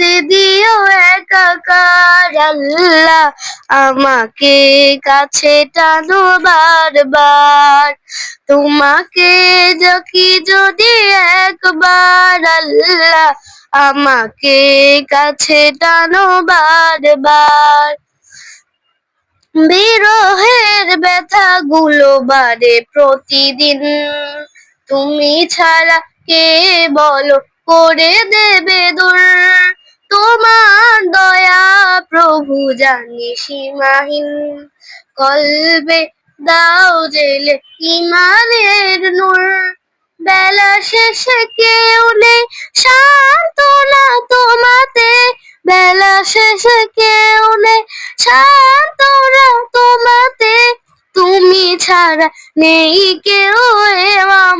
হাতে দিও একাকার আল্লাহ। আমাকে কাছে টানো বারবার। তোমাকে ডাকি যদি একবার আল্লাহ। আমাকে কাছে টানো বারবার। বিরহের ব্যথা গুলো বাড়ে প্রতিদিন। তুমি ছাড়া কে বলো? করে দেবে দূর। তোমার দয়া প্রভু জানি সীমাহীন। কলবে দাও জেলে ইমানের নূর। বেলা শেষে কেউ নেই সান্ত্বনা তোমাতে। বেলা শেষে কেউ নেই সান্ত্বনা তোমাতে। তুমি ছাড়া নেই কেউ এ আমার আল্লাহ